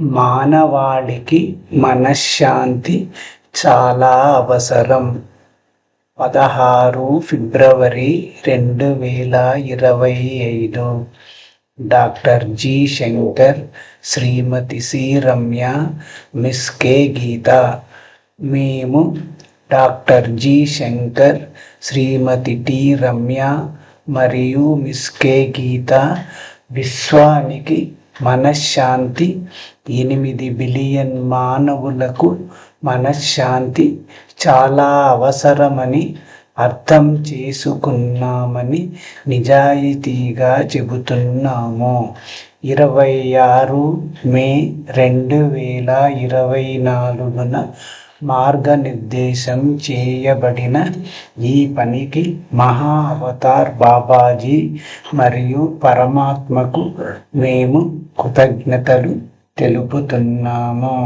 మానవాళికి మనశ్శాంతి చాలా అవసరం. పదహారు ఫిబ్రవరి రెండు వేల ఇరవై ఐదు. Doctor G Shankar Shrimati C Ramya miss K Geetha. మేము doctor G Shankar Shrimati T Ramya మరియు మిస్ కే గీత విశ్వానికి మనశ్శాంతి. ఎనిమిది బిలియన్ మానవులకు మనశ్శాంతి చాలా అవసరమని అర్థం చేసుకున్నామని నిజాయితీగా చెబుతున్నాము. ఇరవై ఆరు మే రెండు వేల ఇరవై నాలుగున మార్గనిర్దేశం చేయబడిన ఈ పనికి మహా అవతార్ బాబాజీ మరియు పరమాత్మకు మేము కృతజ్ఞతలు తెలుపుతున్నాము.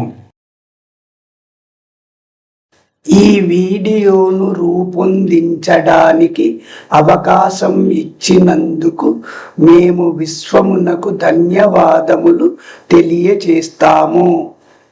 ఈ వీడియోను రూపొందించడానికి అవకాశం ఇచ్చినందుకు మేము విశ్వమునకు ధన్యవాదములు తెలియచేస్తాము.